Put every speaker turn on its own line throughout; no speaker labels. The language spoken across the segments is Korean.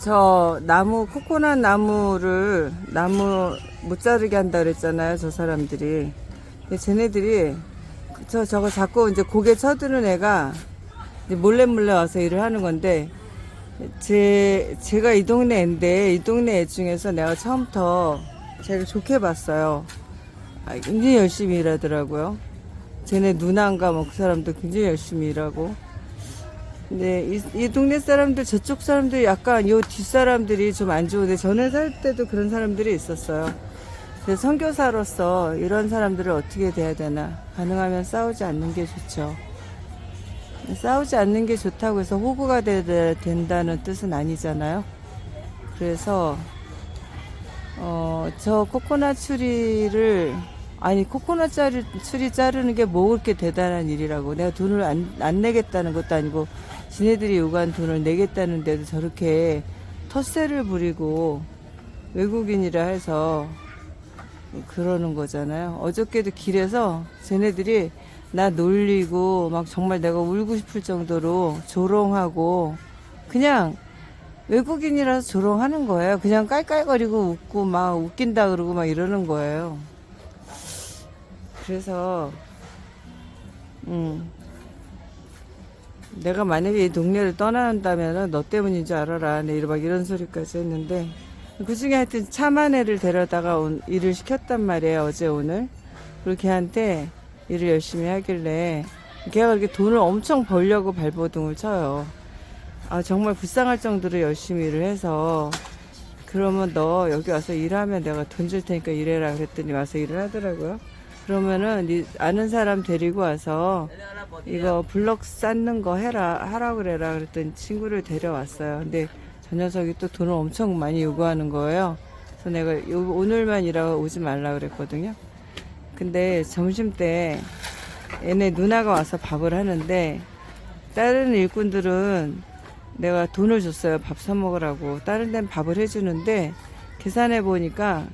저 나무 코코넛 나무를 나무 못 자르게 한다 그랬잖아요 저 사람들이. 근데 쟤네들이 저 저거 자꾸 이제 고개 쳐드는 애가 몰래 몰래 와서 일을 하는 건데 제 제가 이 동네 애인데 이 동네 애 중에서 내가 처음부터 제일 좋게 봤어요. 아, 굉장히 열심히 일하더라고요. 쟤네 누나인가 뭐 그 사람도 굉장히 열심히 일하고 네, 이, 이 동네 사람들, 저쪽 사람들 약간 요 뒷사람들이 좀 안 좋은데 저는 살 때도 그런 사람들이 있었어요. 그래서 선교사로서 이런 사람들을 어떻게 대해야 되나. 가능하면 싸우지 않는 게 좋죠. 싸우지 않는 게 좋다고 해서 호구가 되, 된다는 뜻은 아니잖아요. 그래서, 어, 저 코코넛 추리를, 아니, 코코넛 자르, 추리 자르는 게 뭐 그렇게 대단한 일이라고. 내가 돈을 안, 안 내겠다는 것도 아니고, 지네들이 요구한 돈을 내겠다는데도 저렇게 텃세를 부리고 외국인이라 해서 그러는 거잖아요. 어저께도 길에서 쟤네들이 나 놀리고 막 정말 내가 울고 싶을 정도로 조롱하고 그냥 외국인이라서 조롱하는 거예요. 그냥 깔깔거리고 웃고 막 웃긴다 그러고 막 이러는 거예요. 그래서 음 내가 만약에 이 동네를 떠난다면 너 때문인 줄 알아라. 내막 이런 소리까지 했는데 그 중에 하여튼 참한 애를 데려다가 온, 일을 시켰단 말이에요. 어제 오늘. 그리고 걔한테 일을 열심히 하길래 걔가 그렇게 돈을 엄청 벌려고 발버둥을 쳐요. 아 정말 불쌍할 정도로 열심히 일을 해서 그러면 너 여기 와서 일하면 내가 돈 줄 테니까 일해라 그랬더니 와서 일을 하더라고요. 그러면은 네 아는 사람 데리고 와서 이거 블럭 쌓는 거 해라 하라 그래라 그랬더니 친구를 데려왔어요. 근데 저 녀석이 또 돈을 엄청 많이 요구하는 거예요. 그래서 내가 요- 오늘만 일하고 오지 말라 그랬거든요. 근데 점심 때 얘네 누나가 와서 밥을 하는데 다른 일꾼들은 내가 돈을 줬어요. 밥 사 먹으라고. 다른 데는 밥을 해주는데 계산해 보니까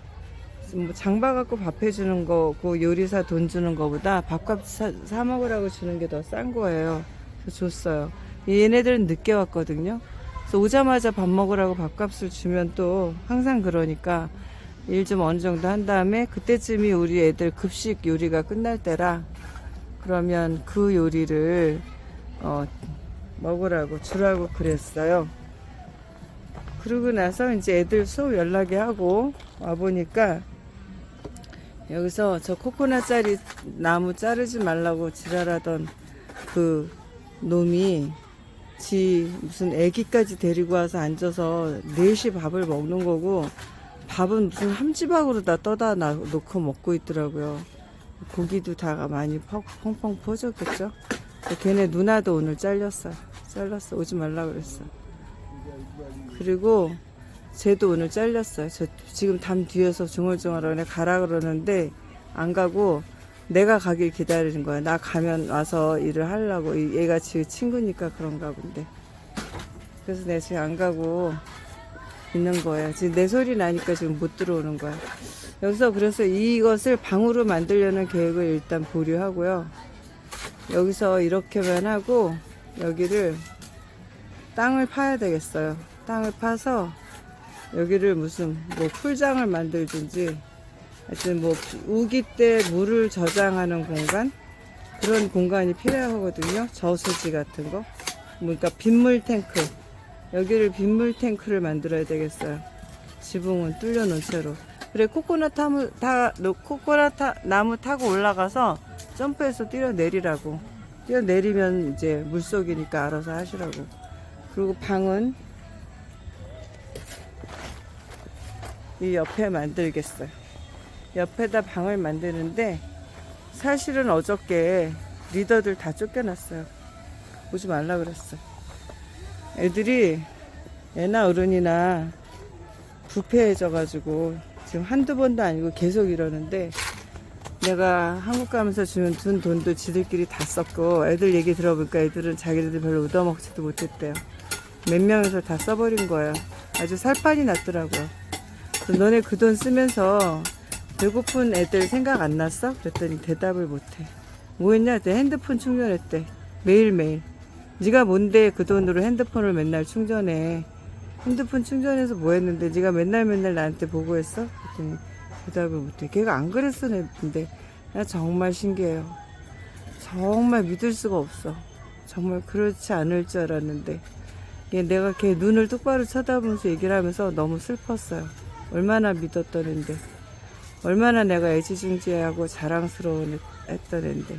뭐 장봐 갖고 밥 해주는 거고 요리사 돈 주는 거보다 밥값 사, 사 먹으라고 주는 게 더 싼 거예요. 그래서 줬어요. 얘네들은 늦게 왔거든요. 그래서 오자마자 밥 먹으라고 밥값을 주면 또 항상 그러니까 일 좀 어느 정도 한 다음에 그때쯤이 우리 애들 급식 요리가 끝날 때라 그러면 그 요리를 어, 먹으라고 주라고 그랬어요. 그러고 나서 이제 애들 수업 연락이 하고 와보니까 여기서 저 코코넛 짜리 나무 자르지 말라고 지랄하던 그 놈이 지 무슨 애기까지 데리고 와서 앉아서 넷이 밥을 먹는 거고 밥은 무슨 함지박으로 다 떠다 놔- 놓고 먹고 있더라고요. 고기도 다 많이 펑- 펑펑 퍼졌겠죠? 걔네 누나도 오늘 잘렸어. 잘랐어. 오지 말라 그랬어. 그리고 쟤도 오늘 잘렸어요. 저 지금 담 뒤에서 중얼중얼하네 가라 그러는데 안 가고 내가 가길 기다리는 거야. 나 가면 와서 일을 하려고. 이- 얘가 지금 친구니까 그런가 본데. 그래서 내가 지금 안 가고 있는 거예요. 지금 내 소리 나니까 지금 못 들어오는 거야. 여기서 그래서 이것을 방으로 만들려는 계획을 일단 보류하고요. 여기서 이렇게만 하고 여기를 땅을 파야 되겠어요. 땅을 파서 여기를 무슨 뭐 풀장을 만들든지 하여튼 뭐 우기 때 물을 저장하는 공간 그런 공간이 필요하거든요. 저수지 같은 거. 그러니까 빗물 탱크. 여기를 빗물 탱크를 만들어야 되겠어요. 지붕은 뚫려 놓은 채로. 그래 코코넛 나무 다 코코넛 타- 나무 타고 올라가서 점프해서 뛰어내리라고. 뛰어내리면 이제 물속이니까 알아서 하시라고. 그리고 방은 이 옆에 만들겠어요. 옆에다 방을 만드는데 사실은 어저께 리더들 다 쫓겨났어요. 오지 말라 그랬어. 애들이 애나 어른이나 부패해져가지고 지금 한두 번도 아니고 계속 이러는데 내가 한국 가면서 주는 준 돈도 지들끼리 다 썼고 애들 얘기 들어보니까 애들은 자기네들 별로 얻어먹지도 못했대요. 몇 명에서 다 써버린 거예요. 아주 살판이 났더라고요. 너네 그 돈 쓰면서 배고픈 애들 생각 안 났어? 그랬더니 대답을 못해. 뭐 했냐? 내 핸드폰 충전했대. 매일매일. 네가 뭔데 그 돈으로 핸드폰을 맨날 충전해. 핸드폰 충전해서 뭐 했는데 네가 맨날 맨날 나한테 보고했어? 그랬더니 대답을 못해. 걔가 안 그랬어 근데 나 정말 신기해요. 정말 믿을 수가 없어. 정말 그렇지 않을 줄 알았는데 얘 내가 걔 눈을 똑바로 쳐다보면서 얘기를 하면서 너무 슬펐어요. 얼마나 믿었던 앤데 얼마나 내가 애지중지하고 자랑스러운 했던 앤데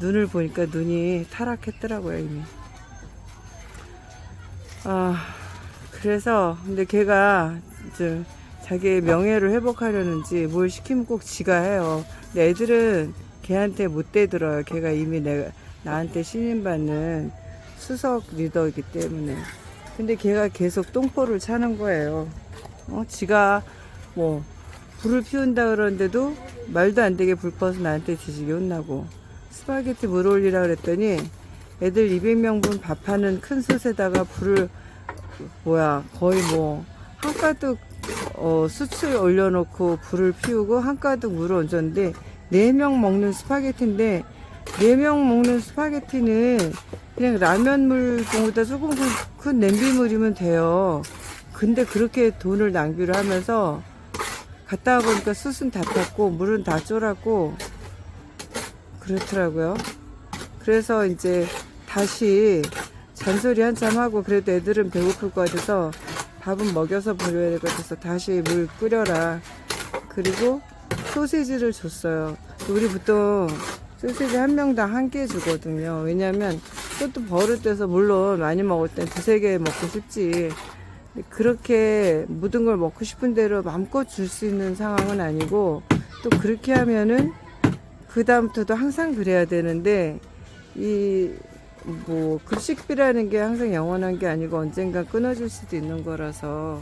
눈을 보니까 눈이 타락했더라고요 이미. 아 그래서 근데 걔가 이제 자기의 명예를 회복하려는지 뭘 시키면 꼭 지가 해요. 근데 애들은 걔한테 못 대들어요. 걔가 이미 내가 나한테 신임받는 수석 리더이기 때문에. 근데 걔가 계속 똥포를 차는 거예요. 어, 지가 뭐 불을 피운다 그러는데도 말도 안 되게 불 퍼서 나한테 뒤지게 혼나고 스파게티 물 올리라 그랬더니 애들 200명분 밥하는 큰 솥에다가 불을 뭐야 거의 뭐 한 가득 어, 숯을 올려놓고 불을 피우고 한 가득 물을 얹었는데 4명 먹는 스파게티인데 4명 먹는 스파게티는 그냥 라면 물보다 조금 큰, 큰 냄비물이면 돼요. 근데 그렇게 돈을 낭비를 하면서 갔다가 보니까 숯은 다 탔고 물은 다 쫄았고 그렇더라고요. 그래서 이제 다시 잔소리 한참 하고 그래도 애들은 배고플 것 같아서 밥은 먹여서 보려야 될 것 같아서 다시 물 끓여라. 그리고 소시지를 줬어요. 우리 보통 소시지 한 명당 한 개 주거든요. 왜냐면 그것도 버릇돼서 물론 많이 먹을 땐 두세 개 먹고 싶지. 그렇게 모든 걸 먹고 싶은 대로 마음껏 줄 수 있는 상황은 아니고 또 그렇게 하면은 그 다음부터도 항상 그래야 되는데 이 뭐 급식비라는 게 항상 영원한 게 아니고 언젠가 끊어질 수도 있는 거라서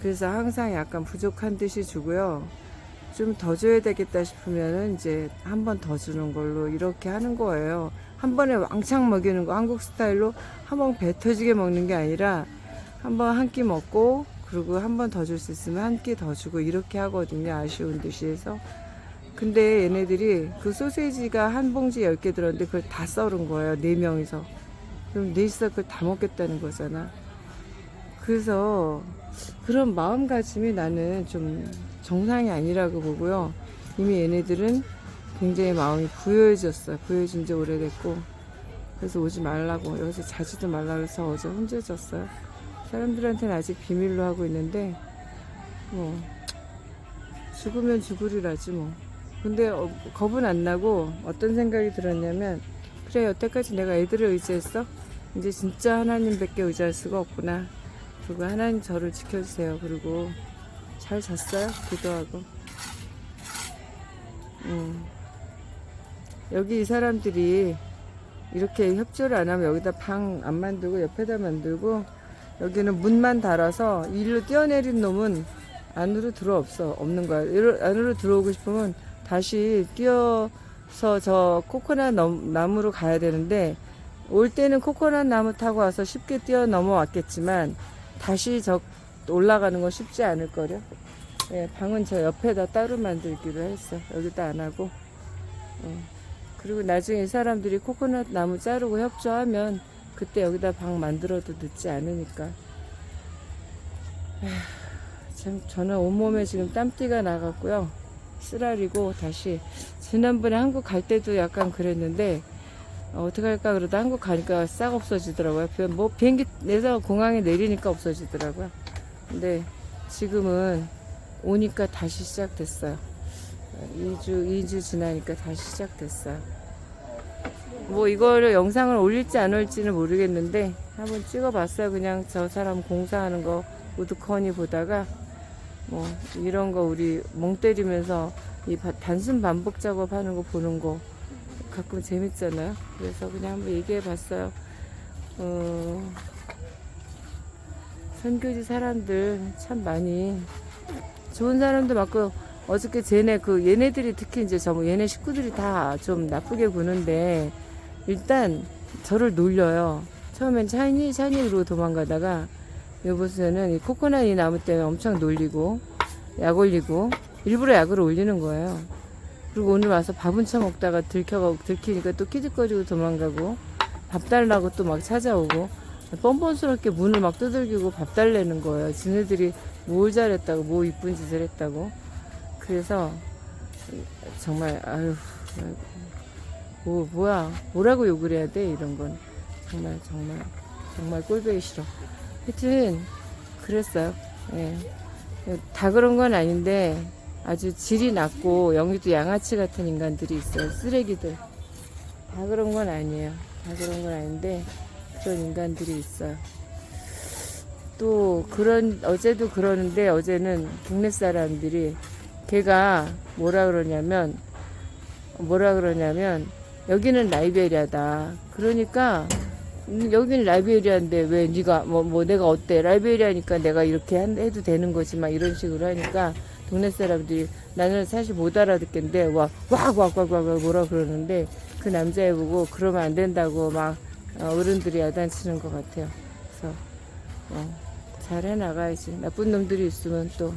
그래서 항상 약간 부족한 듯이 주고요. 좀 더 줘야 되겠다 싶으면은 이제 한 번 더 주는 걸로 이렇게 하는 거예요. 한 번에 왕창 먹이는 거 한국 스타일로 한 번 배 터지게 먹는 게 아니라 한번 한 끼 먹고 그리고 한 번 더 줄 수 있으면 한 끼 더 주고 이렇게 하거든요. 아쉬운 듯이 해서. 근데 얘네들이 그 소세지가 한 봉지 10개 들었는데 그걸 다 썰은 거예요. 네명이서 그럼 넷이서 그걸 다 먹겠다는 거잖아. 그래서 그런 마음가짐이 나는 좀 정상이 아니라고 보고요. 이미 얘네들은 굉장히 마음이 부여해졌어요. 부여해진 지 오래됐고. 그래서 오지 말라고, 여기서 자지도 말라고 해서 어제 혼자 졌어요. 사람들한테는 아직 비밀로 하고 있는데, 뭐, 죽으면 죽으리라지 뭐. 근데 어, 겁은 안 나고 어떤 생각이 들었냐면, 그래, 여태까지 내가 애들을 의지했어? 이제 진짜 하나님밖에 의지할 수가 없구나. 그리고 하나님 저를 지켜주세요. 그리고 잘 잤어요. 기도하고. 음. 여기 이 사람들이 이렇게 협조를 안 하면 여기다 방 안 만들고 옆에다 만들고 여기는 문만 달아서 일로 뛰어내린 놈은 안으로 들어 없어 없는 거야. 안으로 들어오고 싶으면 다시 뛰어서 저 코코넛 넘- 나무로 가야 되는데 올 때는 코코넛 나무 타고 와서 쉽게 뛰어 넘어왔겠지만 다시 저 올라가는 건 쉽지 않을 거려. 예, 방은 저 옆에다 따로 만들기로 했어. 여기다 안 하고. 어. 그리고 나중에 이 사람들이 코코넛 나무 자르고 협조하면 그때 여기다 방 만들어도 늦지 않으니까. 참 저는 온몸에 지금 땀띠가 나갔고요. 쓰라리고 다시 지난번에 한국 갈 때도 약간 그랬는데 어, 떡할까 그러다 한국 가니까 싹 없어지더라고요. 비- 뭐 비행기 내서 공항에 내리니까 없어지더라고요. 근데 지금은 오니까 다시 시작됐어요. 2주, 2주 지나니까 다시 시작됐어요. 뭐 이거를 영상을 올릴지 안 올지는 모르겠는데 한번 찍어봤어요. 그냥 저 사람 공사하는 거 우두커니 보다가 뭐 이런 거 우리 멍 때리면서 이 바- 단순 반복 작업하는 거 보는 거 가끔 재밌잖아요. 그래서 그냥 한번 얘기해 봤어요. 어, 선교지 사람들 참 많이 좋은 사람도 많고 어저께 쟤네 그 얘네들이 특히 이제 저뭐 얘네 식구들이 다 좀 나쁘게 구는데 일단 저를 놀려요. 처음엔 샤이니 샤이니 그러고 도망가다가 여보세는 이 코코넛 이 나무 때문에 엄청 놀리고 약 올리고 일부러 약을 올리는 거예요. 그리고 오늘 와서 밥은 처먹다가 들켜가 들키니까 또 키득거리고 도망가고 밥 달라고 또 막 찾아오고 뻔뻔스럽게 문을 막 두들기고 밥 달래는 거예요. 지네들이 뭘 잘했다고, 뭐 이쁜 짓을 했다고. 그래서 정말 아유 뭐 뭐야 뭐라고 욕을 해야 돼 이런 건 정말 정말 정말 꼴보기 싫어. 하여튼 그랬어요. 예. 다 그런 건 아닌데 아주 질이 낮고 영희도 양아치 같은 인간들이 있어요. 쓰레기들. 다 그런 건 아니에요. 다 그런 건 아닌데 그런 인간들이 있어요. 또 그런 어제도 그러는데 어제는 동네 사람들이 걔가 뭐라 그러냐면 뭐라 그러냐면 여기는 라이베리아다. 그러니까 음, 여기는 라이베리아인데 왜 네가 뭐, 뭐 내가 어때 라이베리아니까 내가 이렇게 한- 해도 되는 거지 막 이런 식으로 하니까 동네 사람들이 나는 사실 못 알아듣겠는데 와와와와와 뭐라 그러는데 그 남자애 보고 그러면 안 된다고 막 어, 어른들이 야단치는 것 같아요. 그래서 어, 잘 해 나가야지. 나쁜 놈들이 있으면 또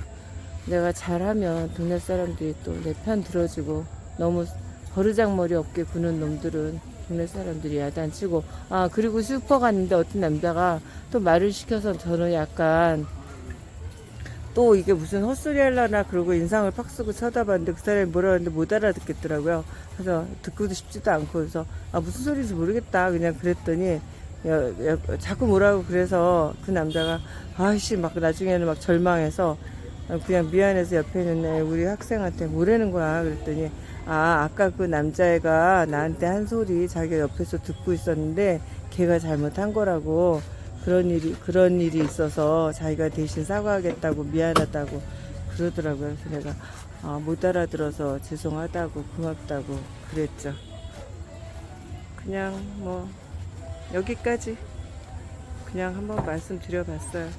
내가 잘하면 동네 사람들이 또 내 편 들어주고 너무 버르장머리 없게 구는 놈들은 동네 사람들이 야단치고 아 그리고 슈퍼 갔는데 어떤 남자가 또 말을 시켜서 저는 약간 또 이게 무슨 헛소리 하려나 그러고 인상을 팍 쓰고 쳐다봤는데 그 사람이 뭐라 하는데 못 알아듣겠더라고요. 그래서 듣고도 싶지도 않고 그래서 아 무슨 소리인지 모르겠다 그냥 그랬더니 여- 여- 자꾸 뭐라고 그래서 그 남자가 아이씨 막 나중에는 막 절망해서 그냥 미안해서 옆에 있는 애 우리 학생한테 뭐라는 거야 그랬더니 아 아까 그 남자애가 나한테 한 소리 자기가 옆에서 듣고 있었는데 걔가 잘못한 거라고 그런 일이 그런 일이 있어서 자기가 대신 사과하겠다고 미안하다고 그러더라고요. 그래서 내가 아, 못 알아들어서 죄송하다고 고맙다고 그랬죠. 그냥 뭐 여기까지. 그냥 한번 말씀드려봤어요